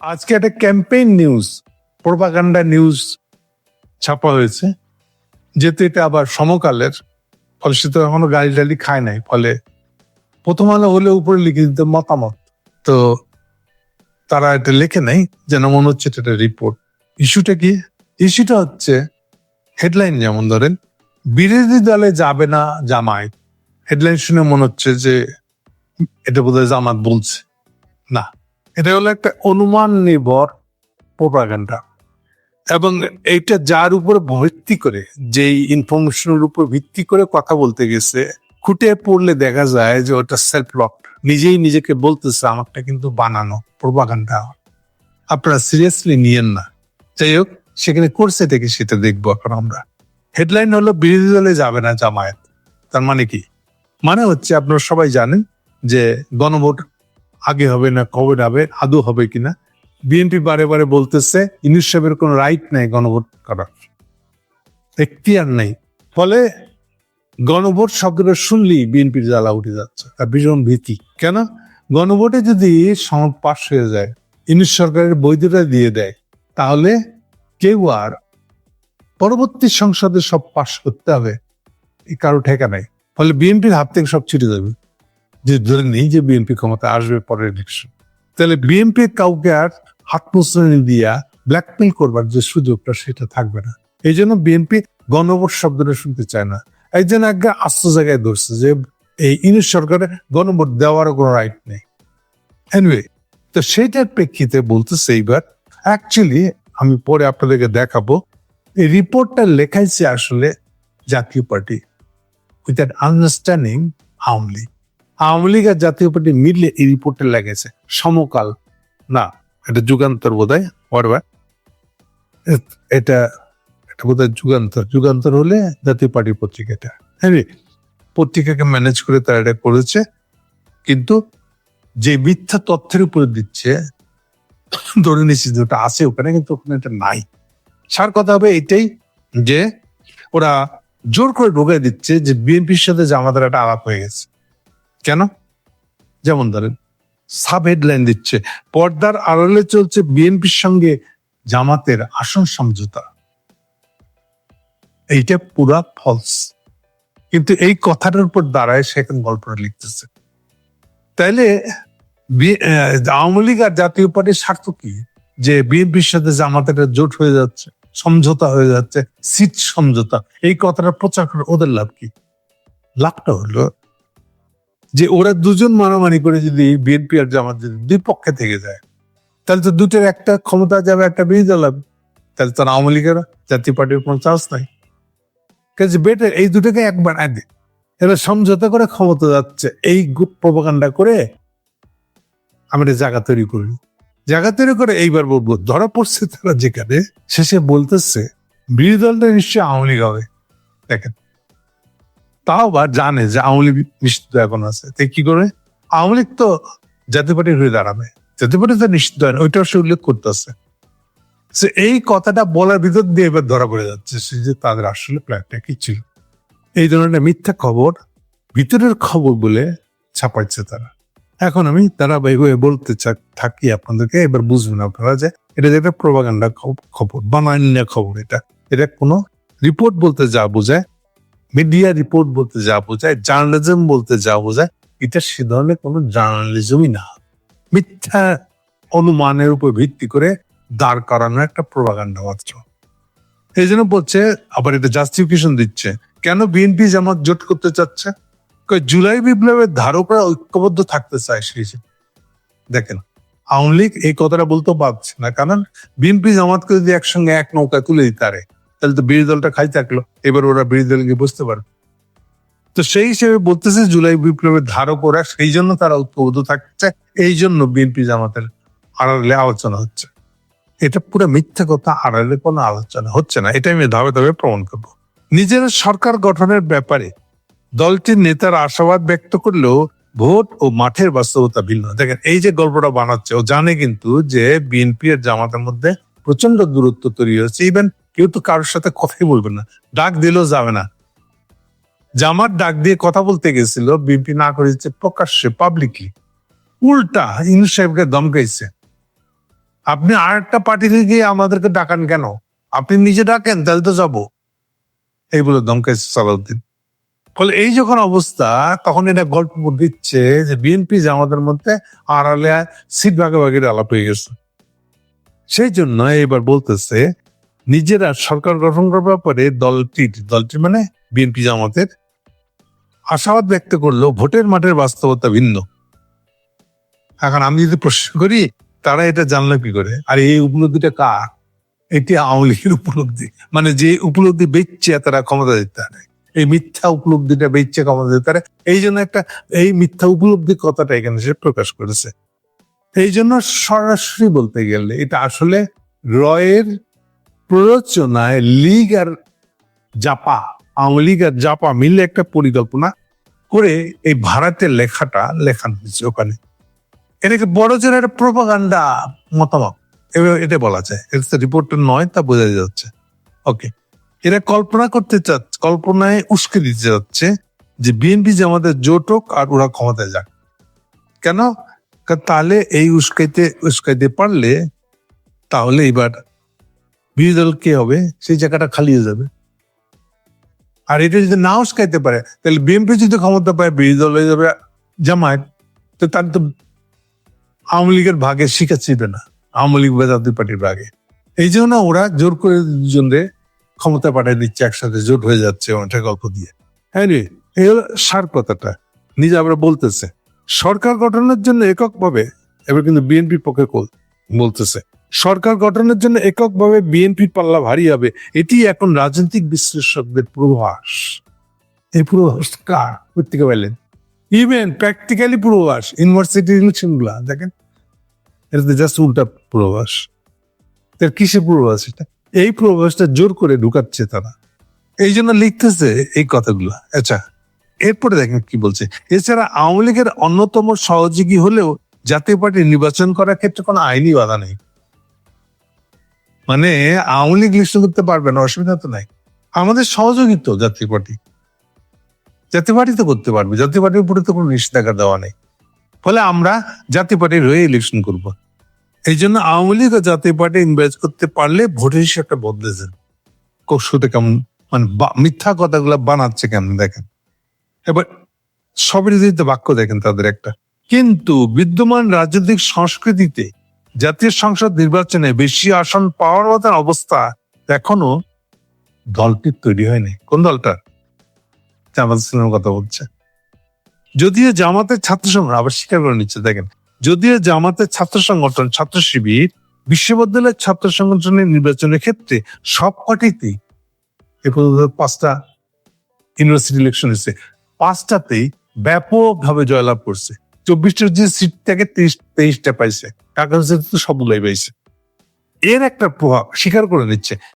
আজকে একটা campaign news, propaganda news ছাপা হয়েছে, যেহেতু এটা আবার সমকালের, ফলে সে তো এখনও গাড়ি টালি খায় নাই, ফলে প্রথম আলো হলে উপরে লিখে দিতে মতামত। তো তারা এটা লেখে নাই, যেন মনে হচ্ছে এটা রিপোর্ট ইস্যুটা কি? ইস্যুটা হচ্ছে, হেডলাইন যেমন ধরেন, বিরোধী দলে যাবে না জামায়াত। হেডলাইন শুনে মনে হচ্ছে যে, এটা বোধহয় জামাত বলছে। না এটা হলো একটা অনুমান নির্ভর প্রোপাগান্ডা এবং এইটা যার উপর ভিত্তি করে, যেই ইনফরমেশনের উপর ভিত্তি করে কথা বলতে গেছে খুঁটে পড়লে দেখা যায় যে ওটা সেলফ লক নিজেই নিজেকে বলতেছে, আমারটা কিন্তু বানানো প্রোপাগান্ডা আপনারা সিরিয়াসলি নিয়েন না। যাই হোক, সেখানে করছে থেকে সেটা দেখব এখন আমরা। হেডলাইন হলো, বিরোধী দলে যাবে না জামায়াত। তার মানে কি? মানে হচ্ছে আপনারা সবাই জানেন যে গণভোট আগে হবে না, কবে হবে, আদৌ হবে কিনা? বিএনপি বারে বারে বলতেছে, ইনুস সাহেবের কোনো রাইট নেই গণভোট করার। এখতিয়ার নেই। ফলে গণভোট শব্দটা শুনলেই বিএনপির জ্বালা উঠে যাচ্ছে। তার ভীষণ ভীতি। কেন? গণভোটে যদি পাশ হয়ে যায়, ইনুস সরকারের বৈধতা দিয়ে দেয়, তাহলে কেউ আর পরবর্তী সংসদে সব পাশ করতে হবে কারও ঠেকা নাই। ফলে বিএনপির হাত থেকে সব ছুটে যাবে। যে ধরে নেই যে বিএনপি ক্ষমতা আসবে পরের ইলেকশন তাহলে বিএনপি কাউকে আর হাত মোচড়ানি দিয়া ব্ল্যাকমেল করবার যে সুযোগটা সেটা থাকবে না। এই জন্য বিএনপি গণভোট শব্দটা শুনতে চায় না। এই জন্য একটা আস্ত জায়গায় ধরছে যে এই ইউনিট সরকারের গণভোট দেওয়ারও কোনো রাইট নেই। এনিওয়ে তো সেটার প্রেক্ষিতে বলতেছে এইবার অ্যাকচুয়ালি আমি পরে আপনাদেরকে দেখাবো, এই রিপোর্টটা লেখাইছে আসলে Jatiya Party with that understanding Awami League. Awami League R Jatiya Party মিললে এই রিপোর্টে লেগেছে সমকাল। না, এটা যুগান্তর বোধ হয় এটা এটা বোধ যুগান্তর। যুগান্তর হলে জাতীয় পার্টির পত্রিকাটা। হ্যাঁ পত্রিকাকে ম্যানেজ করে তারা এটা করেছে। কিন্তু যে মিথ্যা তথ্যের উপরে দিচ্ছে, ধরে নিচ্ছি যে ওটা আছে ওখানে, কিন্তু ওখানে এটা নাই। সার কথা হবে এটাই যে ওরা জোর করে ঢোকাই দিচ্ছে যে বিএনপির সাথে জামাতের একটা আলাপ হয়ে গেছে। কেন? যেমন ধরেন সাব হেডলাইন দিচ্ছে, পর্দার আড়ালে চলছে বিএনপির সঙ্গে জামাতের আসন সমঝোতা। এইটা পুরা ফলস কিন্তু এই কথাটার উপর দাঁড়ায় সে এখন গল্পটা লিখতেছে। তাইলে আওয়ামী লীগ আর জাতীয় পার্টির স্বার্থ কি? যে বিএনপির সাথে জামাতের জোট হয়ে যাচ্ছে, সমঝোতা হয়ে যাচ্ছে, সিট সমঝোতা, এই কথাটা প্রচার করে ওদের লাভ কি? লাভটা হলো যে ওরা দুজন মারামারি করে যদি বিএনপি আর জামাত যদি দুই পক্ষে থেকে যায়, তাহলে তো দুটোর একটা ক্ষমতা যাবে, একটা দল হবে। তাহলে তো আওয়ামী লীগের জাতীয় পার্টির কোনো চান্স নাই। কাজে বেটার, এই দুটোকে একবার আগে। এরা সমঝোতা করে ক্ষমতা যাচ্ছে, এই প্রপাগান্ডা করে আমরা জায়গা তৈরি করি জায়গা তৈরি করে এইবার বলব, ধরা পড়ছে তারা যেখানে, শেষে বলতেছে, বিরোধী দলটা নিশ্চয়ই আওয়ামী লীগ হবে। দেখেন। তাও বা জানে যে আওয়ামী লীগ নিশ্চিত এখন আছে। তাই কি করে? আওয়ামী লীগ তো জাতীয় পার্টির হয়ে দাঁড়াবে। জাতীয় পার্টি তো নিশ্চিত হয় না, ওইটাও সে উল্লেখ করতেছে। এই কথাটা বলার ভিতর দিয়ে এবার ধরা পড়ে যাচ্ছে যে তাদের আসলে প্ল্যানটা কি ছিল। এই ধরনের মিথ্যা খবর ভিতরের খবর বলে ছাপাইছে তারা। এখন আমি তারা ধারাবাহিকভাবে বলতে থাকি আপনাদেরকে, এবার বুঝবেন আপনারা যে এটা একটা প্রভাগান্ডা খবর বানান্য খবর এটা। এটা কোনো রিপোর্ট বলতে যা বোঝায় মিডিয়া রিপোর্ট বলতে যা বোঝায় জার্নালিজম বলতে যা বোঝায়, এটা সে ধরনের কোনো জার্নালিজমই না। মিথ্যা অনুমানের উপর ভিত্তি করে দাঁড় করানো একটা প্রভাগান্ডা মাত্র। এই জন্য বলছে, আবার এটা জাস্টিফিকেশন দিচ্ছে, কেন বিএনপি জামাত জোট করতে চাচ্ছে? জুলাই বিপ্লবের ধারকরা ঐক্যবদ্ধ থাকতে চায় সেই। দেখেন, আওয়ামী লীগ এই কথাটা বলতেও পারছে না, কারণ বিএনপি জামাতকে যদি একসঙ্গে এক নৌকা তুলে দিতে তাহলে তো বিরোধী দলটা খাই থাকল। এবার ওরা বিরোধী দলকে বুঝতে পারবে। তো সেই হিসেবে বলতেছে জুলাই বিপ্লবের ধারক ওরা, সেই জন্য তারা ঐক্যবদ্ধ থাকছে। এই জন্য বিএনপি জামাতের আড়ালে আলোচনা হচ্ছে। এটা পুরো মিথ্যা কথা, আড়ালে কোনো আলোচনা হচ্ছে না। এটা আমি ধাপে ধাপে প্রমাণ করব। নিজের সরকার গঠনের ব্যাপারে দলটির নেতার আশাবাদ ব্যক্ত করলেও ভোট ও মাঠের বাস্তবতা ভিন্ন। দেখেন, এই যে গল্পটা বানাচ্ছে, ও জানে কিন্তু যে বিএনপি এর জামাতের মধ্যে প্রচণ্ড দূরত্ব তৈরি হয়েছে। ইভেন কেউ তো কারোর সাথে কথাই বলবে না। ডাক দিলেও যাবে না। জামার ডাক দিয়ে কথা বলতে গেছিল, বিএনপি না করেছে প্রকাশ্যে পাবলিকলি উল্টা ইনু সাহেবকে দমকাইছে আপনি আর একটা পার্টি থেকে আমাদেরকে ডাকান কেন? আপনি নিজে ডাকেন, তাহলে তো যাব। এই বলে দমকাইছে সালাউদ্দিন। ফলে এই যখন অবস্থা, তখন এটা গল্প দিচ্ছে যে বিএনপি জামাতের মধ্যে আড়ালে সিট ভাগাভাগির আলাপ হয়ে গেছে। সেই জন্য এবার বলতেছে নিজেরা সরকার গঠন করার ব্যাপারে দলটির, দলটি মানে বিএনপি জামাতের আশাবাদ ব্যক্ত করলেও ভোটের মাঠের বাস্তবতা ভিন্ন। এখন আমি যদি প্রশ্ন করি, তারা এটা জানলো কি করে? আর এই উপলব্ধিটা কার? এটি আওয়ামী লীগের উপলব্ধি। মানে যে উপলব্ধি বেচছে, তারা ক্ষমতা দিতে পারে। এই মিথ্যা উপলব্ধিটা বেচছে, ক্ষমতা দিতে পারে। এই জন্য একটা, এই মিথ্যা উপলব্ধি কথাটা এখানে সে প্রকাশ করেছে। এই জন্য সরাসরি বলতে গেলে, এটা আসলে রয়ের প্ররোচনায় লীগ আর জাপা, আওয়ামী লীগ আর জাপা মিলে একটা পরিকল্পনা করে এই ভারতের লেখাটা লেখানো হয়েছে ওখানে। এটাকে বড় জোর একটা প্রপাগান্ডা মতামত। এটা বলা যায়। এটা রিপোর্ট নয়, তা বোঝা যাচ্ছে। ওকে এরা কল্পনা করতে চাচ্ছে কল্পনায় উস্কে দিতে যাচ্ছে যে বিএনপি যে আমাদের জোটক আর ওরা ক্ষমতায় যাক। কেন? তাহলে এই উস্কাইতে উস্কাইতে পারলে তাহলে এবার বিরোধী দল কে হবে? সেই জায়গাটা খালি হয়ে যাবে। আর এটা যদি না উস্কাইতে পারে, তাহলে বিএনপি যদি ক্ষমতা পায়, বিরোধী দল হয়ে যাবে জামায়াত। তো তার তো আওয়ামী লীগের ভাগে শিখা ছিল না। আওয়ামী লীগ বা জাতীয় পার্টির ভাগে। এই জন্য ওরা জোর করে দুজনরে ক্ষমতা পাঠিয়ে দিচ্ছে, একসাথে জোট হয়ে যাচ্ছে অনেকটা গল্প দিয়ে। হ্যাঁ রে, এই হলো সার কথাটা। নিজে আবার বলতেছে, সরকার গঠনের জন্য এককভাবে, এবার কিন্তু বিএনপির পক্ষে বলতেছে। সরকার গঠনের জন্য এককভাবে বিএনপির পাল্লা ভারী হবে। এটি এখন রাজনৈতিক বিশ্লেষকদের পূর্বাভাস। এই পূর্বাভাস কার? প্রত্যেকে বললেন ইভেন প্র্যাকটিক্যালি পূর্বাভাস। ইউনিভার্সিটি ইলেকশনগুলা, দেখেন। এটা জাস্ট উল্টা পূর্বাভাস। তার কিসের পূর্বাভাস এটা? এই পূর্বাভাসটা জোর করে ঢুকাচ্ছে তারা। এই জন্য লিখতেছে এই কথাগুলো। আচ্ছা এরপরে দেখেন কি বলছে। এছাড়া আওয়ামী লীগের অন্যতম সহযোগী হলেও জাতীয় পার্টি নির্বাচন করার ক্ষেত্রে কোনো আইনি বাধা নেই। মানে আওয়ামী লীগ লিস্ট করতে পারবে না, অসুবিধা তো নাই। আমাদের সহযোগী তো জাতীয় পার্টি। জাতীয় পার্টি তো করতে পারবে, জাতীয় পার্টির উপরে তো কোনো নিষেধাজ্ঞা দেওয়া নেই। ফলে আমরা জাতীয় পার্টির হয়ে ইলেকশন করব। এই জন্য আওয়ামী লীগ ও জাতীয় পার্টি ইনভেস্ট করতে পারলে ভোটের হিসাবটা বদলেছে কৌশলটা কেমন মানে মিথ্যা কথাগুলো বানাচ্ছে কেমন দেখেন? এবার সবের বাক্য দেখেন তাদের একটা। কিন্তু বিদ্যমান রাজনৈতিক সংস্কৃতিতে জাতীয় সংসদ নির্বাচনে বেশি আসন পাওয়ার মতন অবস্থা এখনও দলটির তৈরি হয়নি। কোন দলটা জামাত ইসলামের কথা বলছে। যদিও জামাতের ছাত্র সংগঠন আবার স্বীকার করে নিচ্ছে, দেখেন। যদিও জামাতের ছাত্র সংগঠন, ছাত্র শিবির, বিশ্ববিদ্যালয়ের ছাত্র সংগঠনের নির্বাচনের ক্ষেত্রে সব কটিতেই এ পর্যন্ত পাঁচটা ইউনিভার্সিটি ইলেকশন হয়েছে। পাঁচটাতেই ব্যাপকভাবে জয়লাভ করছে। চব্বিশটা যে সিট থেকে তেইশ, তেইশটা পাইছে। কাকা তো সবগুলাই পাইছে। এর একটা প্রভাব স্বীকার করে নিচ্ছে।